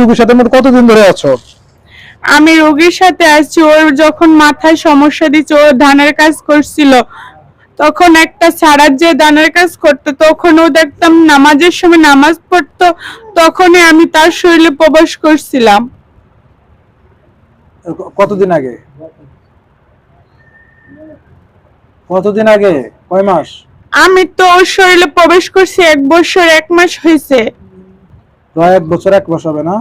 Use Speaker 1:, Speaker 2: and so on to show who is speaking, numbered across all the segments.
Speaker 1: রোগীর সাথে মোট কতদিন ধরে আছো?
Speaker 2: আমি রোগীর সাথে আছি। ওর যখন মাথায় সমস্যা দিচ্ছে ও ধানের কাজ করছিল। তখন একটা ছাড়ার যে ধানের কাজ করতো তখন ও দেখতাম নামাজের সময় নামাজ পড়তো তখনই আমি তার শরীরে প্রবেশ করছিলাম।
Speaker 1: কতদিন আগে? কতদিন আগে? কয় মাস?
Speaker 2: আমি তো ওর শরীরে প্রবেশ করছি এক বছর এক মাস হয়েছে।
Speaker 1: প্রায় এক বছর এক মাস হবে না?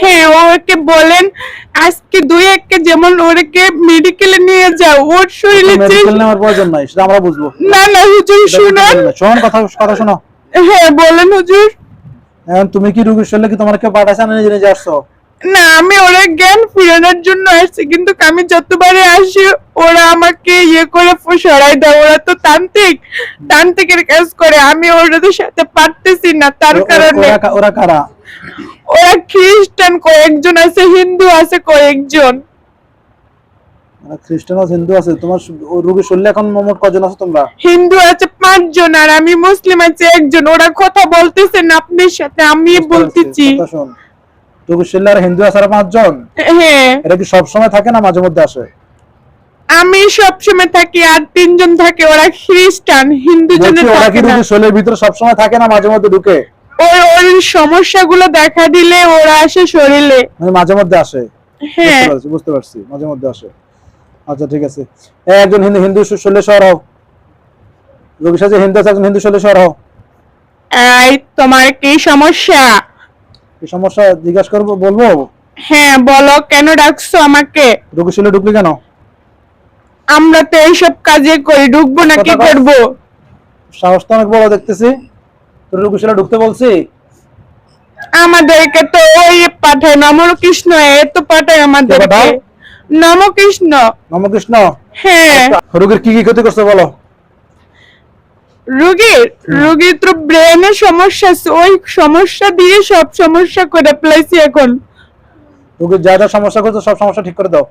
Speaker 2: হ্যাঁ ওকে বলেন আজকে দুই এককে যেমন ওরকে মেডিকেলে নিয়ে যাও ওর শরীরে যে
Speaker 1: মেডিকেল নেওয়ার প্রয়োজন নাই সেটা আমরা বুঝব।
Speaker 2: না না হুজুর শুনুন।
Speaker 1: শোন কথা কথা শোনো।
Speaker 2: হ্যাঁ বলেন হুজুর।
Speaker 1: এখন তুমি কি রোগীর শরীরে কি তোমার কেউ পাঠাইছে না নিজে নিজে আসছো?
Speaker 2: না আমি ওরা জ্ঞান ফিরানোর জন্য আসছি কিন্তু আমি যতবারে আসি ওরা আমাকে ইয়ে করে সরাই দেয় ওরা তো তান্ত্রিক। তান্ত্রিকের কাজ করে আমি ওদের সাথে পারতেছি না তার কারণে।
Speaker 1: ওরা কারা?
Speaker 2: ওরা খ্রিস্টান কয়েকজন আছে হিন্দু আছে কয়েকজন
Speaker 1: ওরা খ্রিস্টান আছে হিন্দু আছে তোমার শ- ও রোগীর শরীরে এখন মোট কজন আছো তোমরা?
Speaker 2: হিন্দু আছে পাঁচজন আর আমি মুসলিম আছে একজন ওরা কথা বলতেছেন আপনার সাথে আমি বলতেছি।
Speaker 1: আর হিন্দু আছে আর পাঁচজন?
Speaker 2: হ্যাঁ।
Speaker 1: এটা কি সব সময় থাকে না মাঝে মধ্যে আসে?
Speaker 2: আমি সবসময় থাকি আর তিনজন থাকে ওরা খ্রিস্টান হিন্দু
Speaker 1: বলছি
Speaker 2: জনে
Speaker 1: ওরা কি শরীরের ভিতরে সব সময় থাকে না মাঝে মধ্যে ঢুকে?
Speaker 2: ওর ওর সমস্যাগুলো দেখা দিলে ওরা আসে শরীরে।
Speaker 1: মানে মাঝে মধ্যে আসে?
Speaker 2: হ্যাঁ।
Speaker 1: বুঝতে পারছি মাঝে মধ্যে আসে। আচ্ছা ঠিক আছে। একজন হিন্দু হিন্দু শৈলে শহর হও। রোগীর সাথে হিন্দু একজন হিন্দু শৈলে শহর হও।
Speaker 2: এই তোমার কি সমস্যা?
Speaker 1: কি সমস্যা? জিজ্ঞাসা করব বলব?
Speaker 2: হ্যাঁ বলো কেন ডাকছো আমাকে?
Speaker 1: ঢুকলি কেন?
Speaker 2: আমরা তো এইসব কাজে করি ঢুকবো না কি করব?
Speaker 1: সাহস তো অনেক বড় দেখতেছি। তোর ঢুকতে বলছি?
Speaker 2: আমাদেরকে তো ওই পাঠায় নমকৃষ্ণ এ তো পাঠায় আমাদেরকে? নমকৃষ্ণ।
Speaker 1: নমকৃষ্ণ?
Speaker 2: হ্যাঁ।
Speaker 1: রোগীর কি কি ক্ষতি করছে বলো?
Speaker 2: রোগীর রোগীর তো ব্রেনের সমস্যা আছে ওই সমস্যা দিয়ে সব সমস্যা করে ফেলেছি এখন।
Speaker 1: রোগীর যা যা সমস্যা করছে সব সমস্যা ঠিক করে দাও।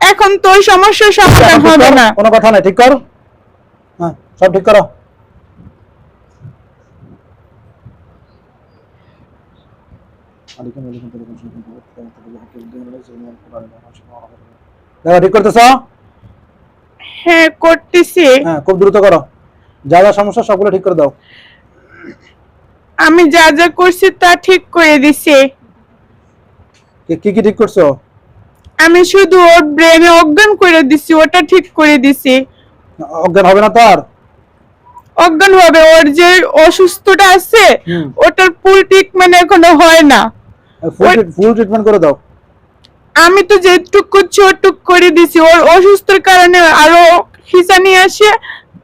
Speaker 2: এখন তো ওই সমস্যার সমাধান হবে না।
Speaker 1: কোনো কথা নাই ঠিক কর। হ্যাঁ সব ঠিক করো। ঠিক করতেছ?
Speaker 2: হ্যাঁ করতেছি।
Speaker 1: হ্যাঁ খুব দ্রুত করো। যা যা সমস্যা সবগুলো ঠিক করে দাও।
Speaker 2: আমি যা যা করছি তা ঠিক করে দিছি।
Speaker 1: কি- কি কি ঠিক করছ?
Speaker 2: আমি শুধু ওর ব্রেনে অজ্ঞান করে দিছি ওটা ঠিক করে দিছি।
Speaker 1: অজ্ঞান হবে না তো আর?
Speaker 2: অজ্ঞান হবে ওর যে অসুস্থটা আছে। ওটার ফুল ট্রিটমেন্ট এখনও হয় না।
Speaker 1: ফুল ফুল ট্রিটমেন্ট করে দাও।
Speaker 2: আমি তো যেটুক করছি ওটুক করে দিছি। ওর অসুস্থর কারণে আরও খিচানি আসে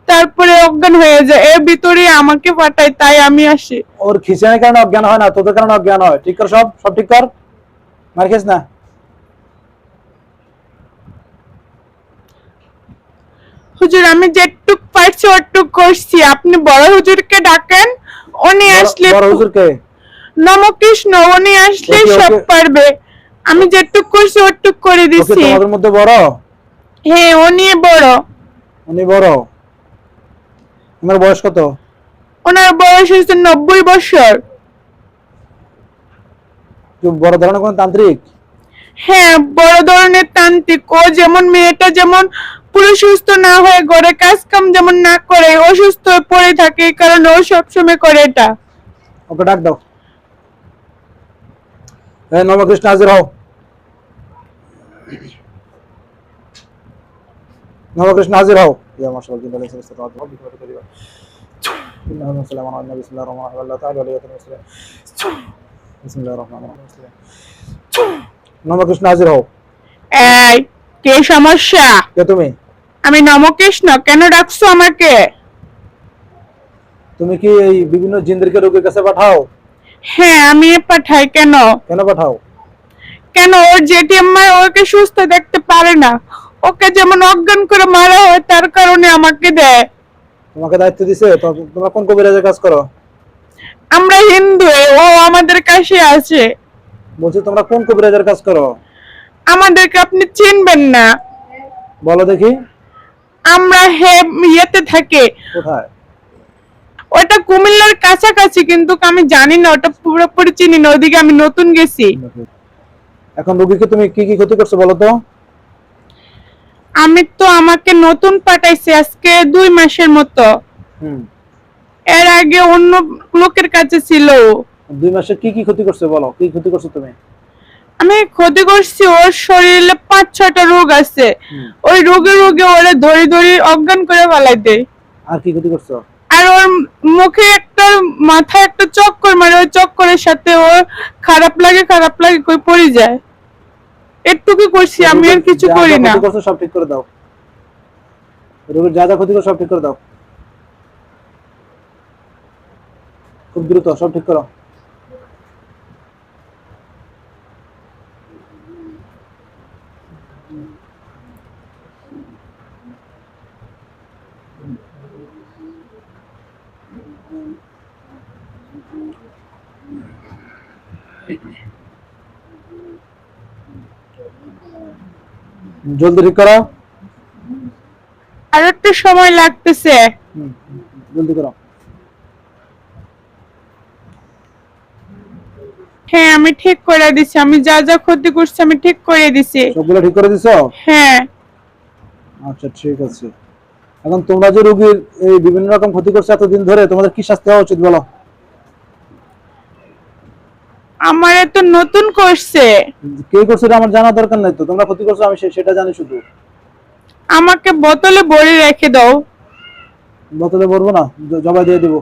Speaker 2: তারপরে অজ্ঞান হয়ে যায়। এর ভিতরে আমাকে পাঠায় তাই আমি আসি।
Speaker 1: ওর খিচানের কারণে অজ্ঞান হয় না তোদের কারণে অজ্ঞান হয়। ঠিক কর সব? সব ঠিক কর? মার খেস না?
Speaker 2: হুজুর আমি যেটুক পারছি ওটুক করছি। আপনি বড় হুজুরকে ডাকেন উনি আসলে
Speaker 1: বড় হুজুরকে?
Speaker 2: নমকৃষ্ণ উনি আসলে সব পারবে। আমি যেটুক করছি ওটুক করে দিছি।
Speaker 1: তোমাদের মধ্যে বড়?
Speaker 2: হ্যাঁ উনি বড়।
Speaker 1: উনি বড়? তোমার বয়স কত?
Speaker 2: ওনার বয়স হয়েছে নব্বই বছর।
Speaker 1: বড় ধরনের কোন তান্ত্রিক?
Speaker 2: হ্যাঁ বড় ধরনের তান্ত্রিক। ও যেমন মেয়েটা যেমন পুরো সুস্থ না হয়ে ঘরে কাজ কাম যেমন না করে অসুস্থ পড়ে থাকে কারণ কারণে ও সবসময় করে এটা।
Speaker 1: ওকে ডাক দাও। হ্যাঁ নবকৃষ্ণ হাজির হও। নবকৃষ্ণ হাজির হও। ইয়া মাশাআল্লাহ জিন্দাহ আলাইহি সাল্লাম তাআলা বিকরাত করিবা اللهم صل على النبي بسم الله الرحمن الرحيم الله تعالى عليه وسلم بسم الله الرحمن الرحيم নবকৃষ্ণ হাজির হও
Speaker 2: এই কে সমস্যা
Speaker 1: কে তুমি
Speaker 2: আমি নমকৃষ্ণ কেন ডাকছো আমাকে
Speaker 1: তুমি কি এই বিভিন্ন জিন্দেরকে রোগীর কাছে পাঠাও
Speaker 2: হ্যাঁ আমি পাঠাই কেন
Speaker 1: কেন পাঠাও
Speaker 2: কেন ওর জেঠি আম্মা ওকে সুস্থ দেখতে পারে না ওকে যেমন অজ্ঞান করে মারা হয় তার কারণে আমাকে দেয়।
Speaker 1: তোমাকে দায়িত্ব দিছে? তোমরা কোন কবিরাজের কাজ করো?
Speaker 2: আমরা হিন্দু ও আমাদের কাছে আছে।
Speaker 1: বলছি তোমরা কোন কবিরাজের কাজ করো?
Speaker 2: আমাদেরকে আপনি চিনবেন না।
Speaker 1: বলো দেখি।
Speaker 2: আমরা হে ইয়েতে থাকি।
Speaker 1: কোথায়?
Speaker 2: ওটা কুমিল্লার কাছাকাছি কিন্তু আমি জানি না ওটা পুরোপুরি চিনি না ওদিকে আমি নতুন গেছি।
Speaker 1: এখন রোগীকে তুমি কি কি ক্ষতি করছ বলো তো?
Speaker 2: আমি তো আমাকে নতুন পাঠাইছে আজকে দুই মাসের মতো। এর আগে অন্য লোকের কাছে ছিল।
Speaker 1: দুই মাসে কি কি ক্ষতি করছে বলো? কি ক্ষতি করছ তুমি?
Speaker 2: আমি ক্ষতি করছি ওর শরীরে পাঁচ ছয়টা রোগ আছে। ওই রোগে রোগে ওরে ধরে ধরে অজ্ঞান করে ফেলাই দেয়।
Speaker 1: আর কি ক্ষতি করছ?
Speaker 2: আর ওর মুখে একটা মাথায় একটা চক্কর মারে ওই চক্করের সাথে ওর খারাপ লাগে খারাপ লাগে কই পড়ে যায়। একটুকু করছি আমি আর কিছু করি না।
Speaker 1: সব ঠিক করে দাও। রোগীর যা যা ক্ষতি করছ সব ঠিক করে দাও। খুব দ্রুত সব ঠিক করো। জলদি ঠিক করো।
Speaker 2: আর একটু সময় লাগতেছে।
Speaker 1: জলদি করো।
Speaker 2: হ্যাঁ আমি ঠিক করে দিছি। আমি যা যা ক্ষতি করছি আমি ঠিক করে দিছি।
Speaker 1: সবগুলো ঠিক করে দিছো?
Speaker 2: হ্যাঁ।
Speaker 1: আচ্ছা ঠিক আছে। এখন তোমরা যে রোগীর এই বিভিন্ন রকম ক্ষতি করছ এতদিন ধরে তোমাদের কি শাস্তি হওয়া উচিত বলো?
Speaker 2: আমার এত নতুন করছে।
Speaker 1: কে করছে আমার জানা দরকার নাই তো তোমরা ক্ষতি করছ আমি সেটা জানি শুধু।
Speaker 2: আমাকে বোতলে ভরে রেখে দাও।
Speaker 1: বোতলে ভরবো না জবাই দিয়ে দিব।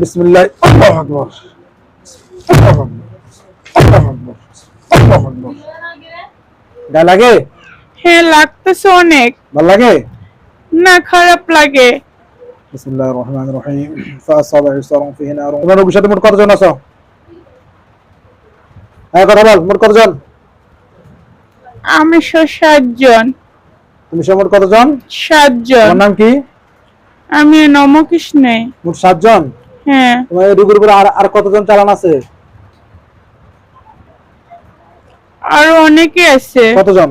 Speaker 1: বিসমিল্লাহ আল্লাহু আকবার। আল্লাহু আকবার। আল্লাহু আকবার। আল্লাহু লাগে?
Speaker 2: হ্যাঁ লাগতেছে অনেক।
Speaker 1: ভালো লাগে?
Speaker 2: না খারাপ লাগে।
Speaker 1: বিসমিল্লাহির রহমানির রহিম ফাসাবা ইসরাম ফিহি নার তোমার রোগীর সাথে মোট কতজন আছো হ্যাঁ কথা বল মোট কতজন
Speaker 2: আমি
Speaker 1: তুমি মোট কতজন তোমার নাম কি
Speaker 2: আমি নমকৃষ্ণে
Speaker 1: মোট
Speaker 2: হ্যাঁ
Speaker 1: তোমার এই রোগীর উপরে আর আর কতজন চালান আছে
Speaker 2: আরও অনেকে আছে
Speaker 1: কতজন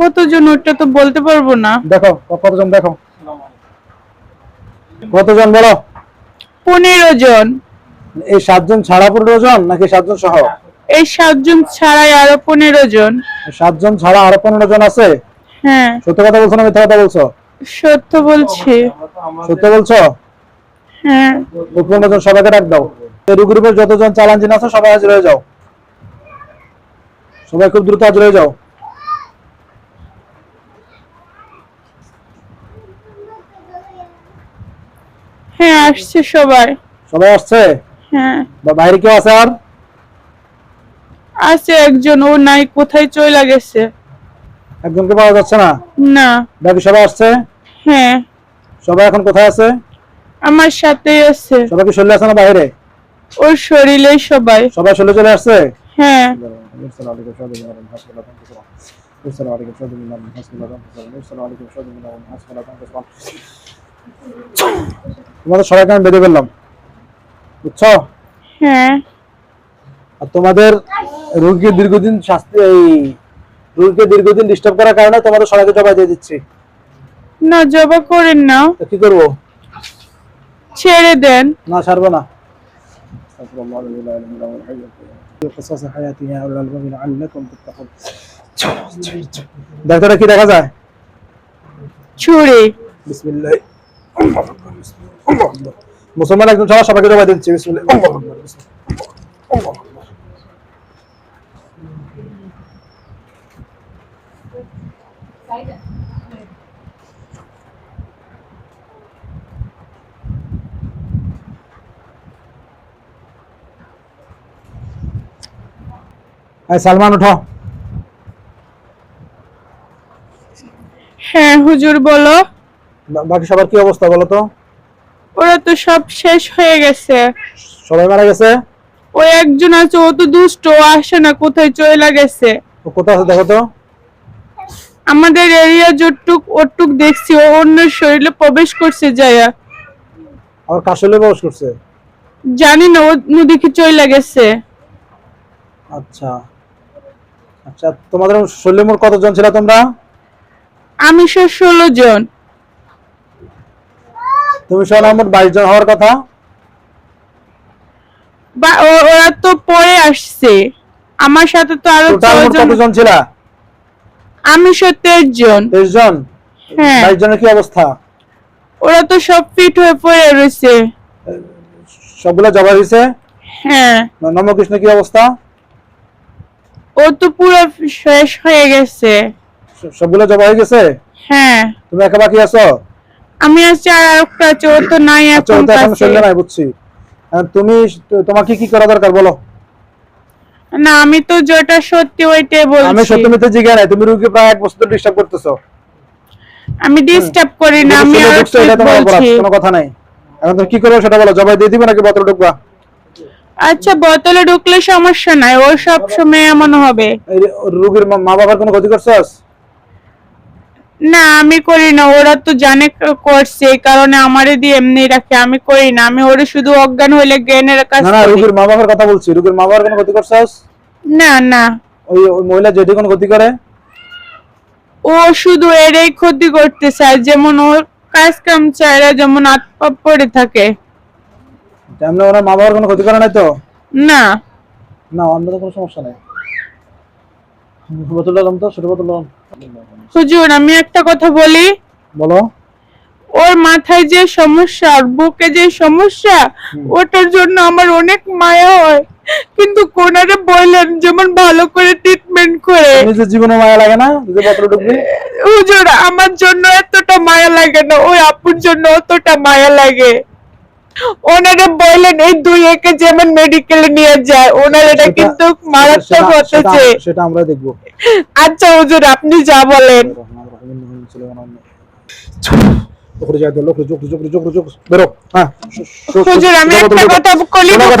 Speaker 2: কতজন ওটা তো বলতে পারব না
Speaker 1: দেখো কতজন দেখো কতজন বলো?
Speaker 2: পনেরো জন।
Speaker 1: এই সাতজন ছাড়া পনেরো জন নাকি সাতজন সহ?
Speaker 2: এই সাতজন ছাড়াই আরও পনেরো জন।
Speaker 1: সাতজন ছাড়া আরও পনেরো জন আছে?
Speaker 2: হ্যাঁ।
Speaker 1: সত্য কথা বলছো না মিথ্যা কথা বলছো?
Speaker 2: সত্য বলছি।
Speaker 1: সত্য বলছো?
Speaker 2: হ্যাঁ।
Speaker 1: পনেরো জন সবাইকে ডাক দাও। এই রোগীর উপরে যতজন চালান জিন আছে সবাই হাজির হয়ে যাও। সবাই খুব দ্রুত হাজির হয়ে যাও।
Speaker 2: হ্যাঁ আসছে সবাই
Speaker 1: সবাই আসছে
Speaker 2: হ্যাঁ
Speaker 1: বা বাইরে কেউ আছে আর
Speaker 2: আছে একজন ও নাই কোথায় চলে গেছে
Speaker 1: একজনকে পাওয়া যাচ্ছে না
Speaker 2: না
Speaker 1: বাকি সবাই আসছে
Speaker 2: হ্যাঁ
Speaker 1: সবাই এখন কোথায় আছে
Speaker 2: আমার সাথেই আছে
Speaker 1: সবাই কি চলে আসছে না বাইরে
Speaker 2: ওর শরীরে সবাই
Speaker 1: সবাই চলে চলে আসছে
Speaker 2: হ্যাঁ
Speaker 1: يرسل عليكم তোমাদের সবাইকে আমি বেঁধে ফেললাম। বুঝছ?
Speaker 2: হ্যাঁ।
Speaker 1: আর তোমাদের রোগীকে দীর্ঘদিন শাস্তি এই রোগীকে দীর্ঘদিন ডিস্টার্ব করার কারণে তোমাদের সবাইকে জবাই দিয়ে দিচ্ছি।
Speaker 2: না জবা করেন না।
Speaker 1: কি করব?
Speaker 2: ছেড়ে দেন।
Speaker 1: না ছাড়বো না। দেখা যায়?
Speaker 2: ছুরি।
Speaker 1: বিসমিল্লাহ। মুসলমান একজন ছাড়া সবাইকে জবাই দিচ্ছি সালমান উঠো।
Speaker 2: হ্যাঁ হুজুর বলো।
Speaker 1: বাকি সবার কি অবস্থা বলো তো?
Speaker 2: ওরা তো সব শেষ হয়ে গেছে।
Speaker 1: সবাই মারা গেছে?
Speaker 2: ওই একজন আছে ও তো দুষ্ট ও আসে না কোথায় চলে গেছে?
Speaker 1: ও কোথায় আছে দেখো তো।
Speaker 2: আমাদের এরিয়া যতটুক ওটুক দেখছি ও অন্য শরীরে প্রবেশ করছে যায়া
Speaker 1: আবার কাশলে প্রবেশ করছে?
Speaker 2: জানি না ও নদীকে চলে গেছে।
Speaker 1: আচ্ছা। আচ্ছা তোমাদের শরীরে মোট কতজন ছিল তোমরা?
Speaker 2: আমি ষোলো জন।
Speaker 1: তুমি সহ মোট বাইশ জন হওয়ার কথা।
Speaker 2: বা ওরা তো পরে আসছে। আমার সাথে তো আরও
Speaker 1: কতজন ছিল?
Speaker 2: আমি সত্তর জন।
Speaker 1: তেইশ জন?
Speaker 2: হ্যাঁ।
Speaker 1: বাইশ জনের কি অবস্থা?
Speaker 2: ওরা তো সব ফিট হয়ে পড়ে রয়েছে।
Speaker 1: সবগুলো জবাই হয়েছে?
Speaker 2: হ্যাঁ।
Speaker 1: নমকৃষ্ণ কি অবস্থা?
Speaker 2: ও তো পুরো শেষ হয়ে গেছে।
Speaker 1: সবগুলো জবাই হয়ে গেছে?
Speaker 2: হ্যাঁ।
Speaker 1: তুমি একা বাকি আছো?
Speaker 2: আমি আছি আর আছে ও তো নাই
Speaker 1: আচ্ছা
Speaker 2: এখন
Speaker 1: তো এখন শরীরে নাই বুঝছি। তুমি তোমাকে কি করা দরকার বলো?
Speaker 2: না আমি তো যেটা সত্যি ওইটাই বলছি।
Speaker 1: আমি সত্যি মিথ্যে জিজ্ঞাসা নাই তুমি রুগীকে প্রায় এক বছর ডিস্টার্ব করতেছো।
Speaker 2: আমি ডিস্টার্ব করি না আমি আর
Speaker 1: এটা তোমার অপরাধ
Speaker 2: বলছি।
Speaker 1: কোনো কথা নাই। এখন তুমি কি করবে সেটা বলো জবাই দিয়ে দিবে নাকি বোতল ঢুকবা?
Speaker 2: আচ্ছা বোতলে ঢুকলে সমস্যা নাই ও সব সময় এমন হবে
Speaker 1: রুগীর মা মা বাবার কোনো ক্ষতি করছস?
Speaker 2: না আমি করি না। ওরা তো জানে করছে এই কারণে আমারে দিয়ে এমনি রাখে। আমি করি না। আমি ওরা শুধু অজ্ঞান হইলে জ্ঞানের কাজ
Speaker 1: না রুগীর মা বাবার কথা বলছি। রুগীর মা বাবার কোনো ক্ষতি করছস?
Speaker 2: না না।
Speaker 1: ওই ওই মহিলা যেটি কোনো ক্ষতি করে?
Speaker 2: ও শুধু এরই ক্ষতি করতে চায় যেমন ওর কাজ কাম চায়রা যেমন আত্মা পড়ে থাকে।
Speaker 1: তেমনি ওনার মা বাবার কোনো ক্ষতি করে নাই তো?
Speaker 2: না।
Speaker 1: না আমাদের কোনো সমস্যা নাই। বোতল লাগাম তো ছোট বোতল
Speaker 2: হুজুর আমি একটা কথা বলি।
Speaker 1: বলো।
Speaker 2: ওর মাথায় যে সমস্যা আর বুকে যে সমস্যা ওটার জন্য আমার অনেক মায়া হয়। কিন্তু কোনারে বললেন যেমন ভালো করে ট্রিটমেন্ট করে।
Speaker 1: নিজের জীবনে মায়া লাগে না যদি বোতল ঢুকবি?
Speaker 2: হুজুর আমার জন্য এতটা মায়া লাগে না ওই আপুর জন্য অতটা মায়া লাগে। ওনারা বললেন এই দুই একে যেমন মেডিকেলে নিয়ে যায় ওনার এটা কিন্তু মারাত্মক হতেছে
Speaker 1: সেটা- আমরা দেখব।
Speaker 2: আচ্ছা হুজুর আপনি যা বলেন।
Speaker 1: ওখানে যাই তো লোক চোখ চোখ চোখ চোখ বেরো। হ্যাঁ
Speaker 2: হুজুর আমি একটা কথা বলি।
Speaker 1: কথা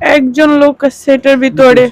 Speaker 2: একজন লোক আছে এটার ভিতরে।